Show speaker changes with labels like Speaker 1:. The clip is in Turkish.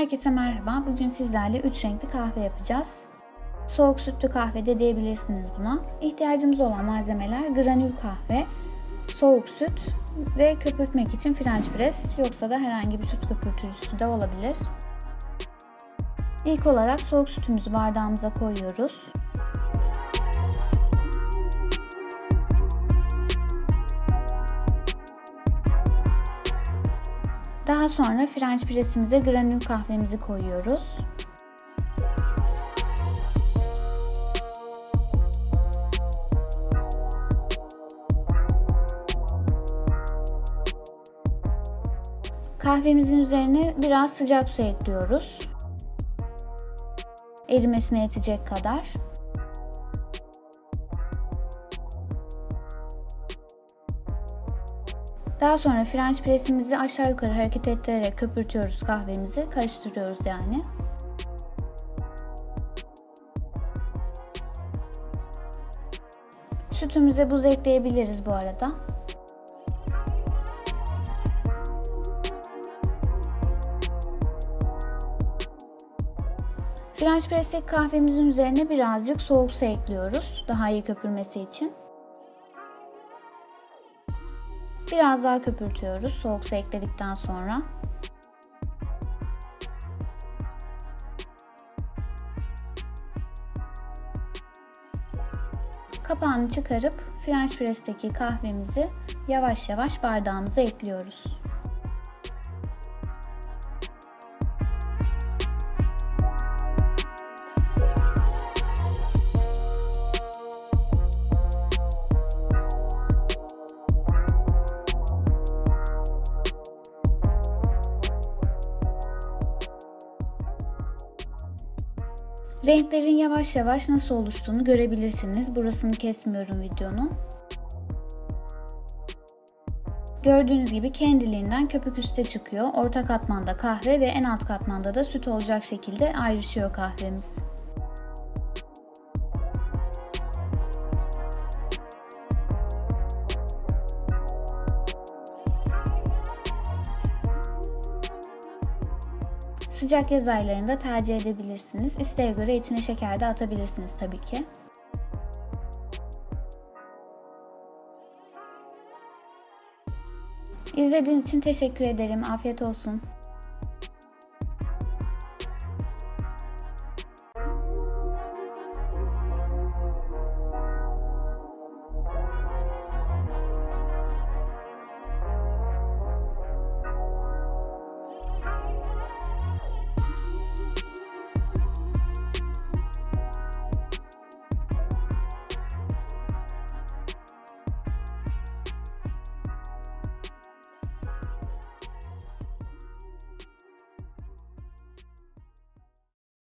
Speaker 1: Herkese merhaba. Bugün sizlerle 3 renkli kahve yapacağız. Soğuk sütlü kahve de diyebilirsiniz buna. İhtiyacımız olan malzemeler granül kahve, soğuk süt ve köpürtmek için French press yoksa da herhangi bir süt köpürtücüsü de olabilir. İlk olarak soğuk sütümüzü bardağımıza koyuyoruz. Daha sonra French presimize granül kahvemizi koyuyoruz. Kahvemizin üzerine biraz sıcak su ekliyoruz. Erimesine yetecek kadar. Daha sonra French pressimizi aşağı yukarı hareket ettirerek köpürtüyoruz kahvemizi. Karıştırıyoruz yani. Sütümüze buz ekleyebiliriz bu arada. French press'teki kahvemizin üzerine birazcık soğuk su ekliyoruz. Daha iyi köpürmesi için. Biraz daha köpürtüyoruz soğuk su ekledikten sonra. Kapağını çıkarıp French press'teki kahvemizi yavaş yavaş bardağımıza ekliyoruz. Renklerin yavaş yavaş nasıl oluştuğunu görebilirsiniz. Burasını kesmiyorum videonun. Gördüğünüz gibi kendiliğinden köpük üste çıkıyor. Orta katmanda kahve ve en alt katmanda da süt olacak şekilde ayrışıyor kahvemiz. Sıcak yaz aylarında tercih edebilirsiniz. İsteğe göre içine şeker de atabilirsiniz tabii ki. İzlediğiniz için teşekkür ederim. Afiyet olsun.